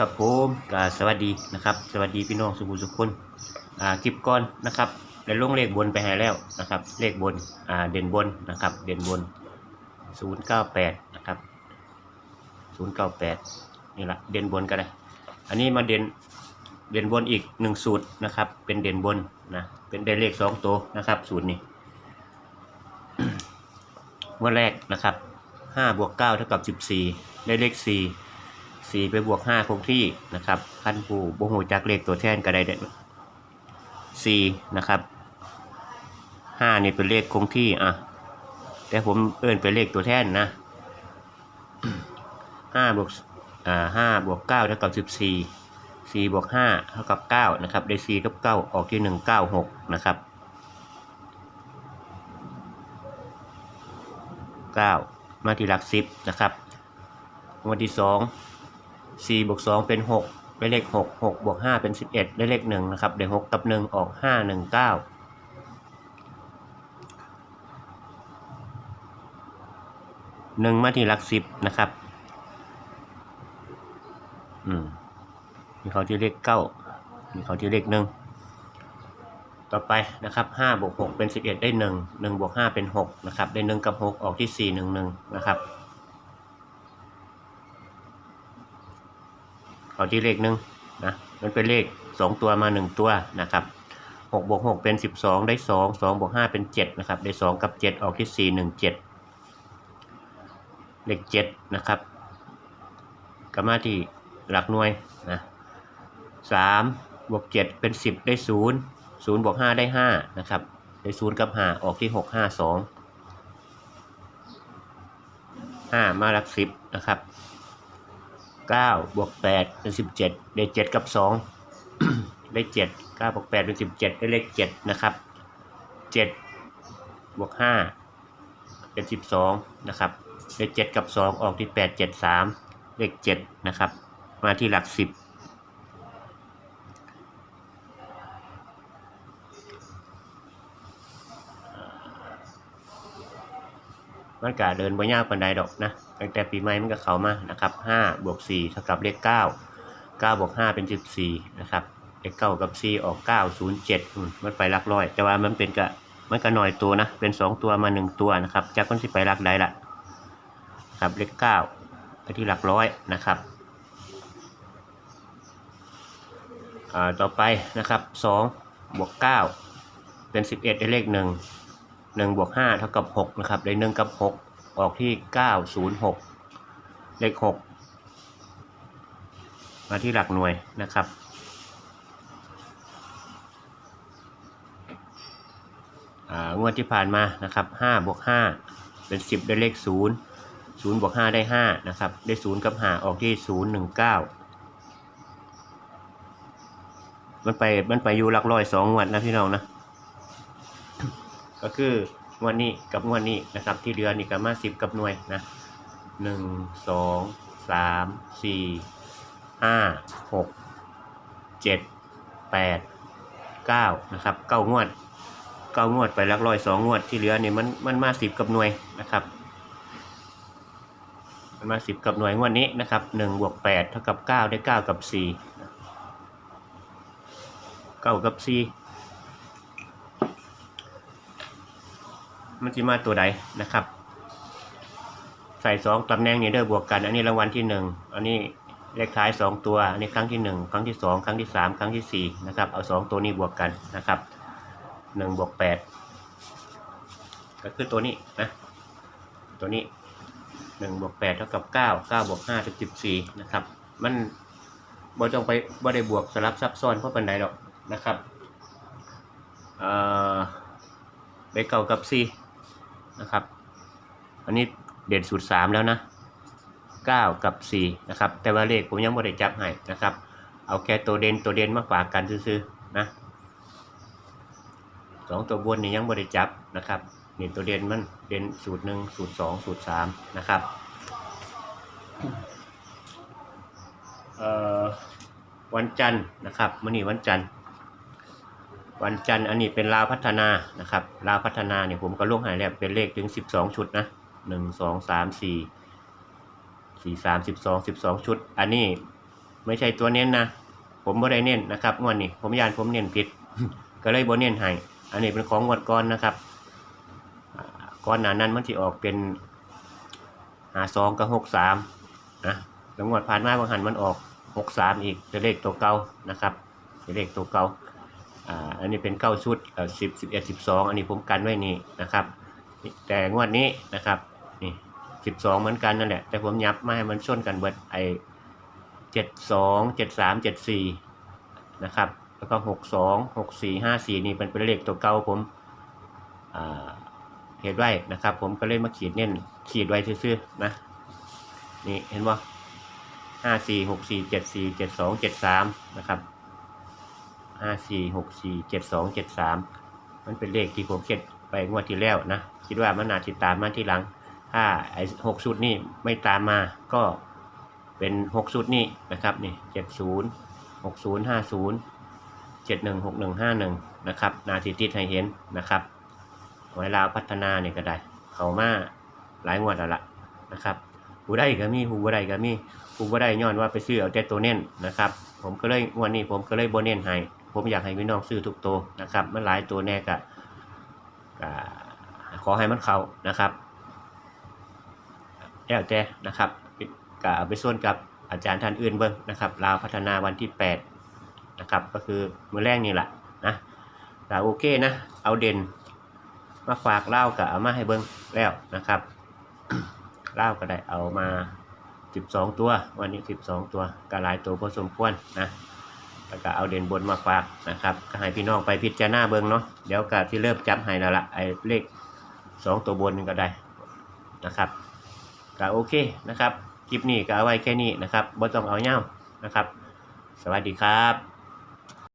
ครับผมก็สวัสดีนะครับ สวัสดีพี่น้องสุขุสุขคนอ่าคลิปก่อนนะครับได้ลงเลขบนไปให้แล้วนะครับ เลขบนอ่าเด่นบนนะครับ เด่นบน 098 นะครับ 098 นี่แหละเด่นบนก็ได้อันนี้มาเด่นเด่นบนอีกหนึ่งสูตรนะครับ เป็นเด่นบนนะเป็นได้เลขสองตัวนะครับสูตรนี้วันแรกนะครับ5บวก9เท่ากับ14ได้เลข4 4ไปบวก5คงที่นะครับขั้นผู้บ่หูจักเลขตัวแทนก็ได้เด้4นะครับ5นี่เป็นเลขคงที่อะแต่ผมเอิ้นเป็นเลขตัวแทนนะ5บวกอ่า5บวก9เท่ากับ14 4บวก5เท่ากับ9นะครับได้4กับ9ออกที่196นะครับ9มาที่หลัก10นะครับงวดที่2 4บวก2เป็น 6 ได้เลข 6 6บวก5เป็น 11 ได้เลข1นะครับเดี๋ยว6กับ 1 ออก 5 1 9หนึ่งมาที่หลักสิบนะครับ อืมมีเขาที่เลขเก้า มีเขาที่เลขหนึ่ง ต่อไปนะครับห้าบวกหกเป็นสิบเอ็ดได้หนึ่ง หนึ่งบวกห้าเป็นหกนะครับ ได้หนึ่งกับหกออกที่สี่หนึ่งหนึ่งนะครับ เอาที่เลขหนึ่งนะมันเป็นเลข 2 ตัวมา 1 ตัวนะครับ6บวก6เป็น 12 ได้ 2 2บวก5เป็น 7 นะครับ ได้ 2 กับ 7 ออกที่ 4 1 7 เลข 7 นะครับก็มาที่หลักหน่วยนะ3บวก7เป็น 10 ได้ 0 0บวก5ได้ 5 นะครับ ได้ 0 กับ 5 ออกที่ 6 5 2 5 มาหลัก 10 นะครับ 9บวก8เป็น17ได้7กับ2ได้7 9บวก8เป็น17ได้เลข7นะครับ7บวก5เป็น12นะครับได้7กับ2ออกที่8 7 3เลข7นะครับ มาที่หลัก10 มันก็เดินบ่ยากปานใดดอกนะตั้งแต่ปีใหม่มันก็เข้ามานะครับ5บวก4เท่ากับเลข9 9บวก5เป็น14นะครับเลข9กับ4ออก907มมันไปหลักร้อย แต่ว่ามันเป็นกะมันก็หน่อยตัวนะเป็น 2 ตัวมา 1 ตัวนะครับจากคนสิไปหลักใดล่ะครับเลข9ไปที่หลักร้อยนะครับต่อไปนะครับ2บวก9เป็น 11ได้เลข1 1บวก5เท่ากับ6นะครับได้1กับ 6 ออกที่ 906 เลข 6 มาที่หลักหน่วยนะครับอ่างวดที่ผ่านมานะครับ5บวก5เป็น 10 ได้เลข 0 0บวก5ได้5นะครับได้ 0 กับ5ออกที่ 019 มันไปมันไปอยู่หลักร้อยสองงวดนะพี่น้องนะ ก็คืองวดนี้กับงวดนี้นะครับที่เดือนนี่ก็มาสิบกับหน่วยนะหนึ่งสองสามสี่ห้าหกเจ็ดแปดเก้านะครับเก้างวดเก้างวดไปหลักร้อยสองงวดที่เหลือนี่มันมันมาสิบกับหน่วยนะครับมันมาสิบกับหน่วยงวดนี้นะครับหนึ่งบวกแปดเท่ากับเก้าได้เก้ากับสี่เก้ากับสี่ มันจะมาตัวใดนะครับ ใส่สองตำแหน่งนี้เด้อบวกกัน อันนี้รางวัลที่หนึ่งอันนี้เลขท้ายสองตัว อันนี้ครั้งที่หนึ่งครั้งที่สองครั้งที่สามครั้งที่สี่นะครับเอาสองตัวนี้บวกกันนะครับหนึ่งบวกแปดก็คือตัวนี้นะตัวนี้หนึ่งบวกแปดเท่ากับเก้าเก้าบวกห้าเป็นสิบสี่นะครับ มันบ่ต้องไปบ่ได้บวกสลับซับซ้อนเพราะปันใดดอกนะครับเอ่อได้เก้ากับสี่ นะครับ อันนี้เด่นสูตรสามแล้วนะเก้ากับสี่นะครับ แต่ว่าเลขผมยังไม่ได้จับให้นะครับ เอาแค่ตัวเด่นตัวเด่นมาฝากกันซื่อๆนะสองตัวบนนี่ยังไม่ได้จับนะครับนี่ตัวเด่นมันเด่นสูตรหนึ่งสูตรสองสูตรสามนะครับเอ่อวันจันทร์นะครับมื่อนี้วันจันทร์ วันจันทร์อันนี้เป็นลาวพัฒนานะครับลาวพัฒนาเนี่ยผมก็ลงหายแล้วเป็นเลขถึง 12 ชุดนะ1 2 3 4 4 3 12 12 ชุด อันนี้ไม่ใช่ตัวเน้นนะ ผมบ่ได้เน้นนะครับงวดนี้ผมยานผมเน้นผิด ก็เลยบ่เน้นให้อันนี้เป็นของงวดก่อนนะครับก่อนหนานั้นมันสิออกเป็นหาสองกับหกสามนะแล้วงวดผ่านมาบางหันมันออกหกสามอีกเป็นเลขตัวเก่านะครับเป็นเลขตัวเก่า อ่าอันนี้เป็นเก้าชุดเอ่อสิบสิบเอ็ดสิบสองอันนี้ผมกันไว้นี่นะครับ แต่งวดนี้นะครับนี่สิบสองเหมือนกันนั่นแหละ แต่ผมยับมาให้มันชนกันเบิดไอเจ็ดสองเจ็ดสามเจ็ดสี่นะครับแล้วก็หกสองหกสี่ห้าสี่นี่เป็นเป็นเลขตัวเก่าผมอ่าเห็นไว้นะครับ ผมก็เลยมาขีดเน้นขีดไว้ซื่อๆนะนี่เห็นว่าห้าสี่หกสี่เจ็ดสี่เจ็ดสองเจ็ดสามนะครับ ห้าสี่หกสี่เจ็ดสองเจ็ดสามมันเป็นเลขที่ผมเขียนไปงวดที่แล้วนะ คิดว่ามันอาจจะตามมาที่หลัง ถ้าไอ้หกชุดนี่ไม่ตามมาก็เป็นหกชุดนี่นะครับนี่เจ็ดศูนย์หกศูนย์ห้าศูนย์เจ็ดหนึ่งหกหนึ่งห้าหนึ่งนะครับนาทีติดให้เห็นนะครับไว้ลาวพัฒนาเนี่ยก็ได้ เขามาหลายงวดแล้วล่ะนะครับผู้ได้ก็มีผู้บ่ได้ก็มีผู้บ่ได้ย้อนว่าไปซื้อเอาแต่ตัวเน้นนะครับ ผมก็เลยงวันนี้ผมก็เลยบ่เน้นให้ ผมอยากให้พี่น้องซื้อทุกตัวนะครับ มันหลายตัวแน่กะขอให้มันเขานะครับแล้วแต่นะครับก็เอาไปส่วนกับอาจารย์ท่านอื่นเบิ่งนะครับลาวพัฒนาวันที่8นะครับก็คือมือแรกนี่แหละนะแต่โอเคนะ เอาเด่น มาฝากเล่ากับเอามาให้เบิ่งแล้วนะครับเล่าก็ได้เอามา 12 ตัว วันนี้ 12 ตัวก็หลายตัวพอสมควรนะ แล้วก็เอาเด่นบนมาฝากนะครับ ก็ให้พี่น้องไปพิจารณาเบิ้งเนาะเดี๋ยวก็ที่เริ่มจับให้แล้วละไอ้เลข2ตัวบนนี่ก็ได้นะครับก็โอเคนะครับคลิปนี้ก็เอาไว้แค่นี้นะครับบ่ต้องเอาเน่านะครับ สวัสดีครับ